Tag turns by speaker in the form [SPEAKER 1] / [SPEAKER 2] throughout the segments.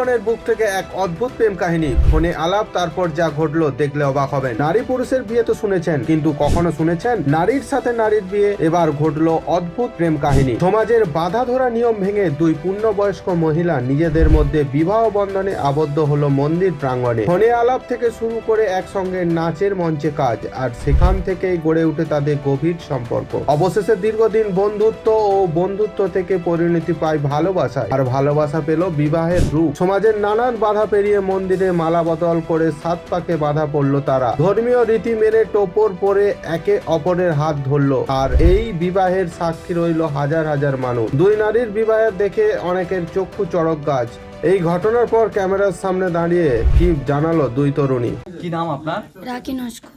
[SPEAKER 1] সুন্দরবনের বুক থেকে এক অদ্ভুত প্রেম কাহিনী। ফোনে আলাপ, তারপর যা ঘটলো দেখলে অবাক হবেন। নারী পুরুষের বিয়ে তো শুনেছেন, কিন্তু কখনো শুনেছেন? নারীর সাথে নারীর বিয়ে, এবার ঘটলো অদ্ভুত প্রেম কাহিনী। সমাজের বাধা ধরা নিয়ম ভেঙে দুই পূর্ণবয়স্ক মহিলা নিজেদের মধ্যে বিবাহ বন্ধনে আবদ্ধ হলো মন্দির প্রাঙ্গণে। ফোনে আলাপ থেকে শুরু করে একসঙ্গে নাচের মঞ্চে কাজ, আর সেখান থেকেই গড়ে উঠে তাদের গভীর সম্পর্ক। অবশেষে দীর্ঘদিন বন্ধুত্ব ও বন্ধুত্ব থেকে পরিণতি পায় ভালোবাসায়, আর ভালোবাসা পেল বিবাহের রূপ। সমাজের নানান বাধা পেরিয়ে মন্দিরে মালা বদল করে সাত পাকে বাধা পড়ল তারা। ধর্মীয় রীতি মেনে টোপর পরে একে অপরের হাত ধরলো। আর এই বিবাহের সাক্ষী রইল হাজার হাজার মানুষ। দুই নারীর বিবাহের দেখে অনেকের চক্ষু চড়ক গাছ। এই ঘটনার পর ক্যামেরার সামনে দাঁড়িয়ে কি জানালো দুই তরুণী?
[SPEAKER 2] কি নাম আপনার?
[SPEAKER 3] রাখি নস্কর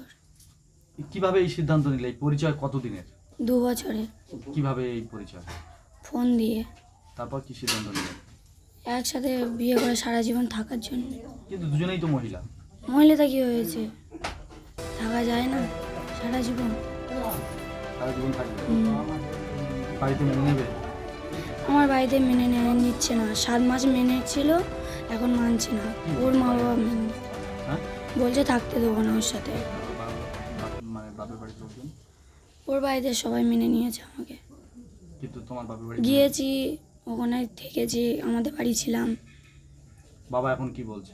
[SPEAKER 2] কীভাবে এই সিদ্ধান্ত নিলে? এই পরিচয় কতদিনের?
[SPEAKER 3] দু বছরে
[SPEAKER 2] কীভাবে এই পরিচয়?
[SPEAKER 3] ফোন দিয়ে।
[SPEAKER 2] তারপর কি সিদ্ধান্ত নিলেন?
[SPEAKER 3] একসাথে বিয়ে করে সারা জীবন থাকার জন্য।
[SPEAKER 2] কিন্তু দুজনেই তো মহিলা।
[SPEAKER 3] মহিলাটা কি হয়েছে? থাকা যায় না সারা জীবন।
[SPEAKER 2] সারা জীবন থাকবে? বাড়িতে মেনে নেবে?
[SPEAKER 3] আমার বাড়িতে মেনে নেয় নিচ্ছে না। সাত মাস মেনে ছিল এখন মানছে না। ওর মা বাবা মেনে
[SPEAKER 2] হ্যাঁ?
[SPEAKER 3] বলছে থাকতে দেবো না ওর সাথে।
[SPEAKER 2] মানে বাপের বাড়ি চলছেন
[SPEAKER 3] ওর বাড়িতে সবাই মেনে নিয়েছে আমাকে।
[SPEAKER 2] কিন্তু তোমার বাপের বাড়ি
[SPEAKER 3] গিয়েছি ওখানে থেকেছি আমাদের বাড়ি ছিলাম।
[SPEAKER 2] বাবা এখন কি বলছে?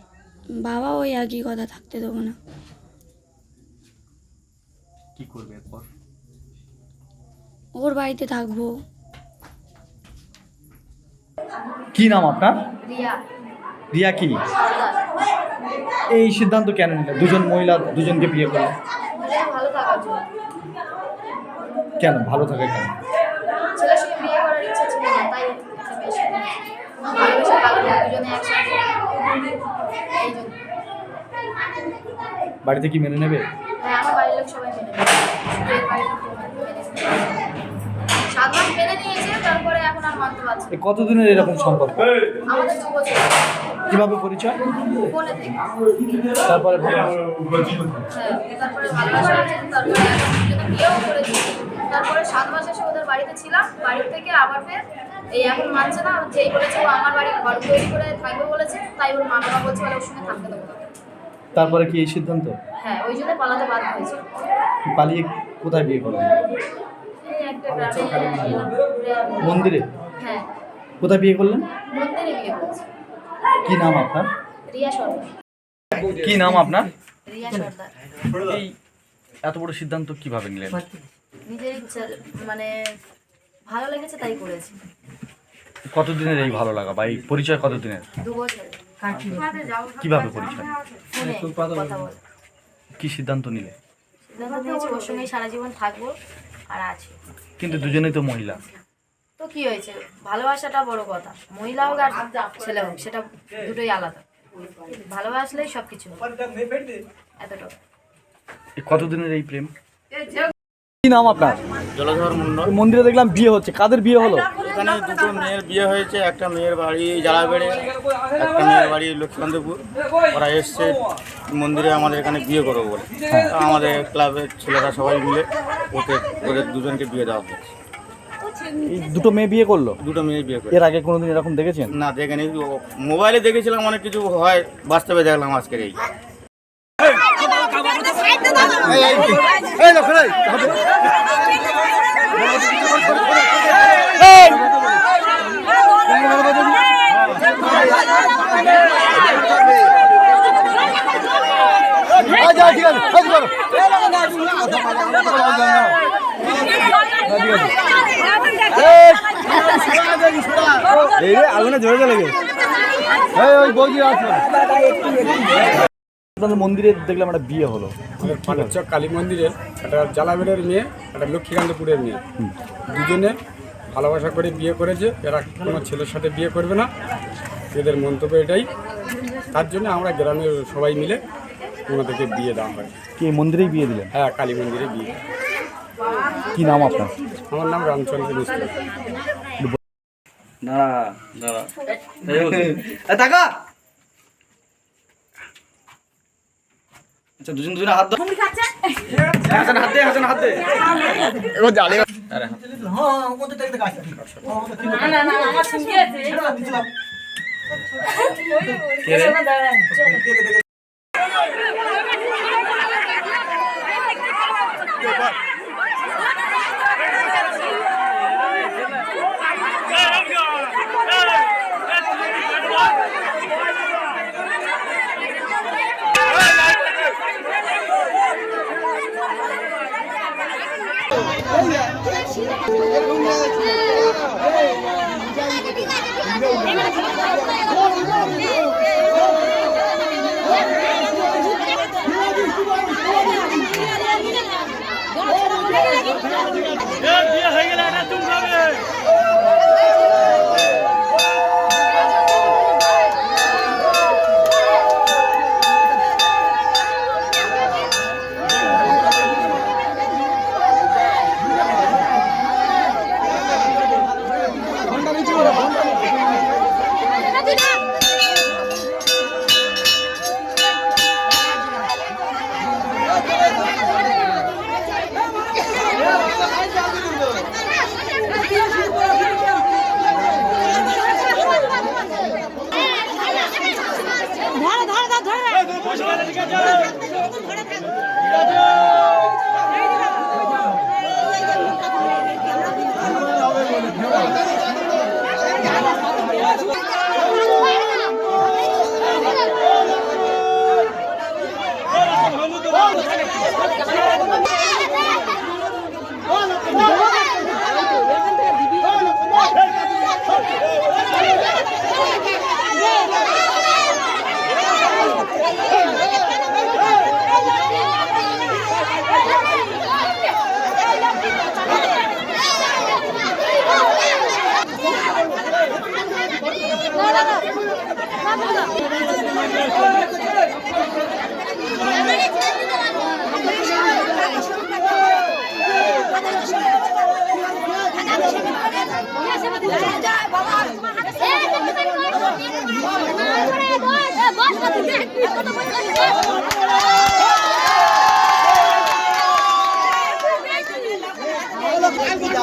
[SPEAKER 3] বাবা ওই একই কথা থাকতে দেবো না।
[SPEAKER 2] কি করবে এরপর?
[SPEAKER 3] ওর বাড়িতে থাকব।
[SPEAKER 2] কি নাম আপনার?
[SPEAKER 3] রিয়া।
[SPEAKER 2] রিয়া কি? এই সিদ্ধান্ত কেন নিলে? দুজন মহিলা দুজনকে বিয়ে করলে?
[SPEAKER 3] জন্য।
[SPEAKER 2] কেন? ভালো থাকে কেন
[SPEAKER 3] ছেলের সঙ্গে বিয়ে করার ইচ্ছা ছিল না তাই বেশি ভালোবেসে কারণে দুজনে একসাথে।
[SPEAKER 2] বাড়িতে কি মেনে নেবে?
[SPEAKER 3] হ্যাঁ আমার বাড়ির লোক সবাই মেনে বাড়ির মেনে। সাত মাস মেনে নিয়েছে তারপরে এখন আর মানতে পারছে
[SPEAKER 2] কতদিনের এরকম সম্পর্ক?
[SPEAKER 3] আমাদের দু বছর।
[SPEAKER 2] কীভাবে পরিচয়? তারপরে
[SPEAKER 3] হ্যাঁ তারপরে সাত মাস এসে ওদের বাড়িতে ছিলাম বাড়ি থেকে আবার ফের এই এখন মানছে না যেই বলেছে ও আমার বাড়ি ঘর তৈরি করে থাকবে বলেছে তাই ওর মা বাবা বলছে ওর সঙ্গে থাকতে দেবো
[SPEAKER 2] তারপরে কি এই সিদ্ধান্ত?
[SPEAKER 3] হ্যাঁ ওই জন্য পালাতে বাধ্য হয়েছে।
[SPEAKER 2] পালিয়ে কোথায় বিয়ে করলেন?
[SPEAKER 3] এই একটা গ্রামে।
[SPEAKER 2] মন্দিরে?
[SPEAKER 3] হ্যাঁ।
[SPEAKER 2] কোথায় বিয়ে করলেন?
[SPEAKER 3] মন্দিরে বিয়ে করেছে।
[SPEAKER 2] কি নাম আপনার?
[SPEAKER 3] রিয়া সর্দার।
[SPEAKER 2] কি নাম আপনার?
[SPEAKER 3] রিয়া সর্দার।
[SPEAKER 2] এই এত বড় সিদ্ধান্ত কীভাবে নিলেন?
[SPEAKER 3] নিজের ইচ্ছা মানে ভালো লেগেছে তাই করেছি।
[SPEAKER 2] কতদিনের এই ভালো লাগা বা এই পরিচয় কতদিনের? কীভাবে পরিচয়? কি সিদ্ধান্ত নিলে?
[SPEAKER 3] ওর সঙ্গেই সারা জীবন থাকব আর আছি
[SPEAKER 2] কিন্তু দুজনেই তো মহিলা।
[SPEAKER 3] তো কি হয়েছে? ভালোবাসাটা বড় কথা। মহিলা হোক আর ছেলে হোক সেটা দুটোই আলাদা। ভালোবাসলেই সব কিছু এতটা
[SPEAKER 2] কতদিনের এই প্রেম? কি নাম আপনার?
[SPEAKER 4] জলধর মন্ডল
[SPEAKER 2] মন্দিরে দেখলাম বিয়ে হচ্ছে। কাদের বিয়ে হলো?
[SPEAKER 4] এখানে দুটো মেয়ের বিয়ে হয়েছে একটা মেয়ের বাড়ি জালাবেড়ে একটা মেয়ের বাড়ি লক্ষ্মীকান্তপুর ওরা এসছে মন্দিরে আমাদের এখানে বিয়ে করব বলে আমাদের ক্লাবের ছেলেরা সবাই মিলে ওকে ওদের দুজনকে বিয়ে দেওয়া হয়েছে
[SPEAKER 2] এই দুটো মেয়ে বিয়ে করল
[SPEAKER 4] দুটো মেয়ে বিয়ে করে
[SPEAKER 2] এর আগে কোনোদিন এরকম দেখেছেন
[SPEAKER 4] না দেখেনি ও- মোবাইলে দেখেছিলাম অনেক কিছু হয় বাস্তবে দেখলাম আজকের এই
[SPEAKER 2] আপনাদের মন্দিরে দেখলাম একটা বিয়ে হলো।
[SPEAKER 5] পাটচক কালী মন্দিরে একটা জালাবেড়ের মেয়ে একটা লক্ষ্মীকান্তপুরের মেয়ে। দুজনে ভালোবাসা করে বিয়ে করেছে। এরা কোনো ছেলের সাথে বিয়ে করবে না। এদের মন্তব্য এটাই। তার জন্য আমরা গ্রামের সবাই মিলে ওনাদেরকে বিয়ে দেওয়া হয়।
[SPEAKER 2] কি এই মন্দিরেই বিয়ে দিলেন?
[SPEAKER 5] হ্যাঁ কালী মন্দিরে বিয়ে।
[SPEAKER 2] কি নাম আপনার?
[SPEAKER 5] আমার নাম রামচন্দ্র মিস্ত্রি।
[SPEAKER 2] দাঁড়া দাঁড়া টাকা আচ্ছা দুজন দুজনে হাত দাও হাসান হাত দে হাসান হাত দে
[SPEAKER 3] কে রে?
[SPEAKER 6] বিয়ে হয়ে গেলে এটা তুমি ধরে ধরে ধরে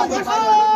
[SPEAKER 6] Let's go.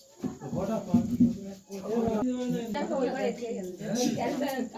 [SPEAKER 6] ಕೆಲಸ